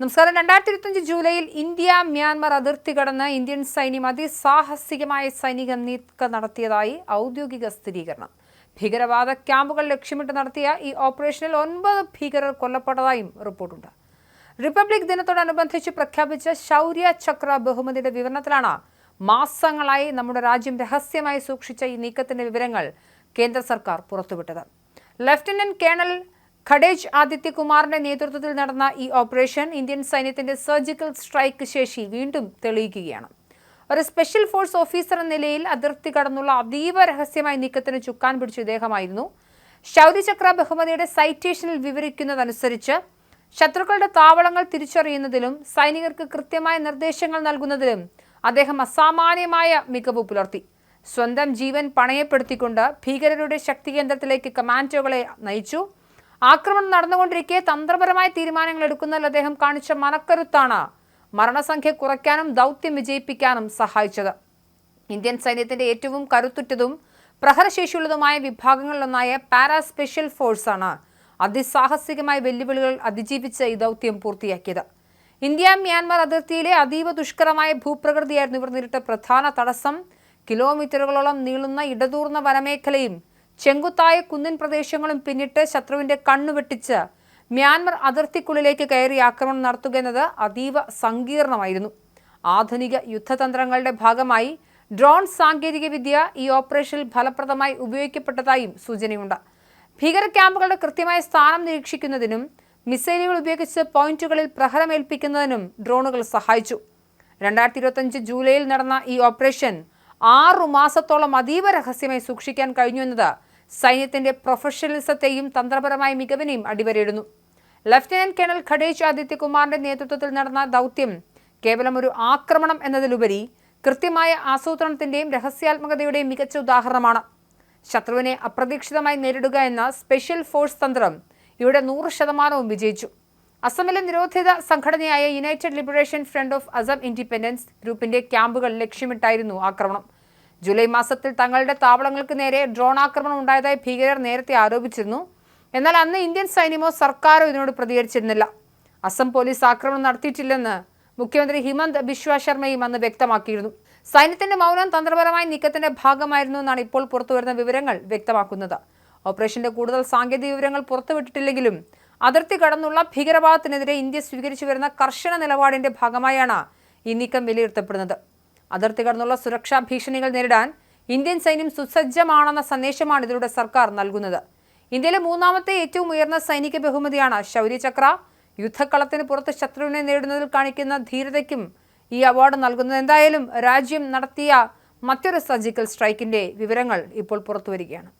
നമസ്കാരം. രണ്ടായിരത്തി ഇരുപത്തഞ്ച് ജൂലൈയിൽ ഇന്ത്യ മ്യാൻമർ അതിർത്തി കടന്ന് ഇന്ത്യൻ സൈന്യം അതിസാഹസികമായ സൈനിക നീക്കം നടത്തിയതായി ഔദ്യോഗിക സ്ഥിരീകരണം. ഭീകരവാദ ക്യാമ്പുകൾ ലക്ഷ്യമിട്ട് നടത്തിയ ഈ ഓപ്പറേഷനിൽ ഒൻപത് ഭീകരർ കൊല്ലപ്പെട്ടതായും റിപ്പോർട്ടുണ്ട്. റിപ്പബ്ലിക് ദിനത്തോടനുബന്ധിച്ച് പ്രഖ്യാപിച്ച ശൗര്യ ചക്ര ബഹുമതിയുടെ വിവരണത്തിലാണ് മാസങ്ങളായി നമ്മുടെ രാജ്യം രഹസ്യമായി സൂക്ഷിച്ച ഈ നീക്കത്തിന്റെ വിവരങ്ങൾ കേന്ദ്ര സർക്കാർ പുറത്തുവിട്ടത്. ലഫ്റ്റനന്റ് കേണൽ ഖഡേജ് ആദിത്യകുമാറിന്റെ നേതൃത്വത്തിൽ നടന്ന ഈ ഓപ്പറേഷൻ ഇന്ത്യൻ സൈന്യത്തിന്റെ സർജിക്കൽ സ്ട്രൈക്ക് ശേഷി വീണ്ടും തെളിയിക്കുകയാണ് ഒരു സ്പെഷ്യൽ ഫോഴ്സ് ഓഫീസർ എന്ന നിലയിൽ അതിർത്തി കടന്നുള്ള അതീവ രഹസ്യമായ നീക്കത്തിന് ചുക്കാൻ പിടിച്ച ഇദ്ദേഹമായിരുന്നു. ശൗര്യചക്ര ബഹുമതിയുടെ സൈറ്റേഷനിൽ വിവരിക്കുന്നതനുസരിച്ച് ശത്രുക്കളുടെ താവളങ്ങൾ തിരിച്ചറിയുന്നതിലും സൈനികർക്ക് കൃത്യമായ നിർദ്ദേശങ്ങൾ നൽകുന്നതിലും അദ്ദേഹം അസാമാന്യമായ മികവ് പുലർത്തി. സ്വന്തം ജീവൻ പണയപ്പെടുത്തിക്കൊണ്ട് ഭീകരരുടെ ശക്തി കേന്ദ്രത്തിലേക്ക് കമാൻഡോകളെ നയിച്ചു. ആക്രമണം നടന്നുകൊണ്ടിരിക്കെ തന്ത്രപരമായ തീരുമാനങ്ങൾ എടുക്കുന്നതിൽ അദ്ദേഹം കാണിച്ച മനക്കരുത്താണ്. മരണസംഖ്യ കുറയ്ക്കാനും ദൗത്യം വിജയിപ്പിക്കാനും സഹായിച്ചത്. ഇന്ത്യൻ സൈന്യത്തിന്റെ ഏറ്റവും കരുത്തുറ്റതും പ്രഹരശേഷിയുള്ളതുമായ വിഭാഗങ്ങളിലൊന്നായ പാരാ സ്പെഷ്യൽ ഫോഴ്സാണ് അതിസാഹസികമായ വെല്ലുവിളികൾ അതിജീവിച്ച് ഈ ദൗത്യം പൂർത്തിയാക്കിയത്. ഇന്ത്യ മ്യാൻമാർ അതിർത്തിയിലെ അതീവ ദുഷ്കരമായ ഭൂപ്രകൃതിയായിരുന്നു ഇവർ നേരിട്ട പ്രധാന തടസ്സം. കിലോമീറ്ററുകളോളം നീളുന്ന ഇടതൂർന്ന വനമേഖലയും ചെങ്കുത്തായ കുന്നിൻ പ്രദേശങ്ങളും പിന്നിട്ട് ശത്രുവിന്റെ കണ്ണു വെട്ടിച്ച് മ്യാൻമർ അതിർത്തിക്കുള്ളിലേക്ക് കയറി ആക്രമണം നടത്തുക എന്നത് അതീവ സങ്കീർണമായിരുന്നു. ആധുനിക യുദ്ധതന്ത്രങ്ങളുടെ ഭാഗമായി ഡ്രോൺ സാങ്കേതികവിദ്യ ഈ ഓപ്പറേഷനിൽ ഫലപ്രദമായി ഉപയോഗിക്കപ്പെട്ടതായും സൂചനയുണ്ട്. ഭീകര ക്യാമ്പുകളുടെ കൃത്യമായ സ്ഥാനം നിരീക്ഷിക്കുന്നതിനും മിസൈലുകൾ ഉപയോഗിച്ച് പോയിന്റുകളിൽ പ്രഹരമേൽപ്പിക്കുന്നതിനും ഡ്രോണുകൾ സഹായിച്ചു. രണ്ടായിരത്തി ഇരുപത്തഞ്ച് ജൂലൈയിൽ നടന്ന ഈ ഓപ്പറേഷൻ ആറു മാസത്തോളം അതീവ രഹസ്യമായി സൂക്ഷിക്കാൻ കഴിഞ്ഞു എന്നത് സൈന്യത്തിന്റെ പ്രൊഫഷണലിസത്തെയും തന്ത്രപരമായ മികവിനെയും അടിവരയിടുന്നു. ലഫ്റ്റനന്റ് കേണൽ ഖഡേജ് ആദിത്യകുമാറിന്റെ നേതൃത്വത്തിൽ നടന്ന ദൗത്യം കേവലം ഒരു ആക്രമണം എന്നതിലുപരി കൃത്യമായ ആസൂത്രണത്തിന്റെയും രഹസ്യാത്മകതയുടെയും മികച്ച ഉദാഹരണമാണ്. ശത്രുവിനെ അപ്രതീക്ഷിതമായി നേരിടുക എന്ന സ്പെഷ്യൽ ഫോഴ്സ് തന്ത്രം ഇവിടെ നൂറ് ശതമാനവും വിജയിച്ചു. അസമിലെ നിരോധിത സംഘടനയായ United Liberation Front of Asom independence ഗ്രൂപ്പിന്റെ ക്യാമ്പുകൾ ലക്ഷ്യമിട്ടായിരുന്നു ആക്രമണം. ജൂലൈ മാസത്തിൽ തങ്ങളുടെ താവളങ്ങൾക്ക് നേരെ ഡ്രോൺ ആക്രമണം ഉണ്ടായതായി ഭീകരർ നേരത്തെ ആരോപിച്ചിരുന്നു. എന്നാൽ അന്ന് ഇന്ത്യൻ സൈന്യമോ സർക്കാരോ ഇതിനോട് പ്രതികരിച്ചിരുന്നില്ല. അസം പോലീസ് ആക്രമണം നടത്തിയിട്ടില്ലെന്ന് മുഖ്യമന്ത്രി ഹിമന്ത് ബിശ്വ ശർമ്മയും അന്ന് വ്യക്തമാക്കിയിരുന്നു. സൈന്യത്തിന്റെ മൗനം തന്ത്രപരമായ നീക്കത്തിന്റെ ഭാഗമായിരുന്നു എന്നാണ് ഇപ്പോൾ പുറത്തുവരുന്ന വിവരങ്ങൾ വ്യക്തമാക്കുന്നത്. ഓപ്പറേഷന്റെ കൂടുതൽ സാങ്കേതിക വിവരങ്ങൾ പുറത്തുവിട്ടിട്ടില്ലെങ്കിലും അതിർത്തി കടന്നുള്ള ഭീകരവാദത്തിനെതിരെ ഇന്ത്യ സ്വീകരിച്ചു വരുന്ന കർശന നിലപാടിന്റെ ഭാഗമായാണ് ഈ നീക്കം വിലയിരുത്തപ്പെടുന്നത്. അതിർത്തി കടന്നുള്ള സുരക്ഷാ ഭീഷണികൾ നേരിടാൻ ഇന്ത്യൻ സൈന്യം സുസജ്ജമാണെന്ന സന്ദേശമാണ് ഇതിലൂടെ സർക്കാർ നൽകുന്നത്. ഇന്ത്യയിലെ മൂന്നാമത്തെ ഏറ്റവും ഉയർന്ന സൈനിക ബഹുമതിയാണ് ശൗര്യചക്ര യുദ്ധക്കളത്തിന് പുറത്ത് ശത്രുവിനെ നേരിടുന്നതിൽ കാണിക്കുന്ന ധീരതയ്ക്കും ഈ അവാർഡ് നൽകുന്നത്. എന്തായാലും രാജ്യം നടത്തിയ മറ്റൊരു സർജിക്കൽ സ്ട്രൈക്കിന്റെ വിവരങ്ങൾ ഇപ്പോൾ പുറത്തുവരികയാണ്.